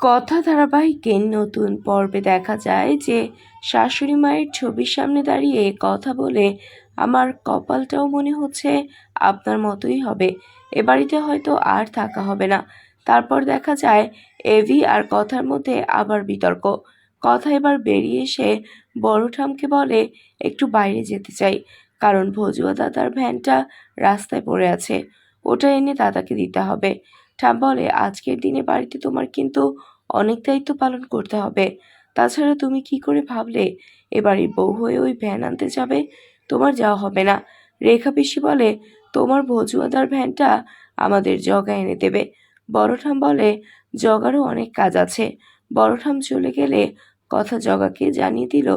কথা ধারাবাহিকের নতুন পর্বে দেখা যায় যে শাশুড়ি মায়ের ছবির সামনে দাঁড়িয়ে কথা বলে আমার কপালটাও মনে হচ্ছে আপনার মতোই হবে। এ বাড়িতে হয়তো আর থাকা হবে না। তারপর দেখা যায় এভি আর কথার মধ্যে আবার বিতর্ক। কথা এবার বেরিয়ে এসে বড় ঠামকে বলে, একটু বাইরে যেতে চাই, কারণ ভজুয়া দাদার ভ্যানটা রাস্তায় পড়ে আছে। ওটা এনে দাদাকে দিতে হবে। ঠাম বলে, আজকের দিনে বাড়িতে তোমার কিন্তু অনেক দায়িত্ব পালন করতে হবে। তাছাড়া তুমি কি করে ভাবলে, এ বাড়ির বউ হয়ে ওই ভ্যান আনতে যাবে? তোমার যাওয়া হবে না। রেখা পিসি বলে, তোমার ভজুয়াদার ভ্যানটা আমাদের জগা এনে দেবে। বড় ঠাম বলে, জগারও অনেক কাজ আছে। বড় ঠাম চলে গেলে কথা জগাকে জানিয়ে দিল,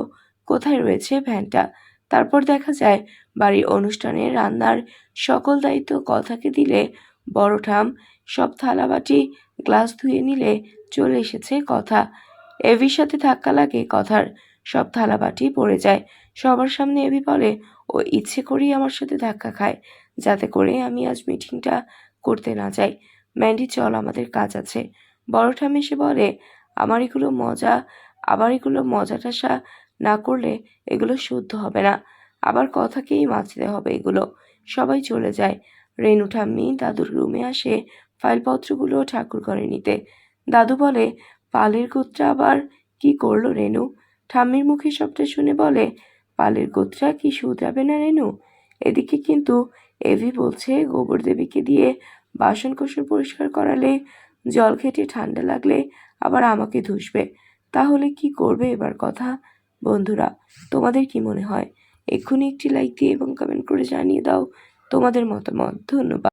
কোথায় রয়েছে ভ্যানটা? তারপর দেখা যায়, বাড়ির অনুষ্ঠানে রান্নার সকল দায়িত্ব কথাকে দিলে বড় ঠাম সব থালাবাটি গ্লাস ধুয়ে নিলে চলে এসেছে কথা। এভির সাথে ধাক্কা লাগে কথার। সব থালাবাটি পড়ে যায়। সবার সামনে এভি বলে, ও ইচ্ছে করেই আমার সাথে ধাক্কা খায়, যাতে করে আমি আজ মিটিংটা করতে না যাই। ম্যান্ডি, চল, আমাদের কাজ আছে। বড় ঠাম এসে বলে, আমার এগুলো মজা, আবার এগুলো মজা টাসা না করলে এগুলো শুদ্ধ হবে না। আবার কথাকেই মাছতে হবে এগুলো। সবাই চলে যায়। রেনু ঠাম্মি দাদুর রুমে আসে ফাইলপত্রগুলো ঠাকুর ঘরে নিতে। দাদু বলে, পালের গোত্রা আবার কি করল রেনু? ঠাম্মির মুখে সবটা শুনে বলে, পালের গোত্রা কি শুধরাবে না রেনু? এদিকে কিন্তু এভি বলছে, গোবর দেবীকে দিয়ে বাসন কোসন পরিষ্কার করালে জল খেটে ঠান্ডা লাগলে আবার আমাকে ধুসবে। তাহলে কি করবে এবার কথা? বন্ধুরা, তোমাদের কি মনে হয়? এক্ষুনি একটি লাইক দিয়ে এবং কমেন্ট করে জানিয়ে দাও তোমাদের মতামত। ধন্যবাদ।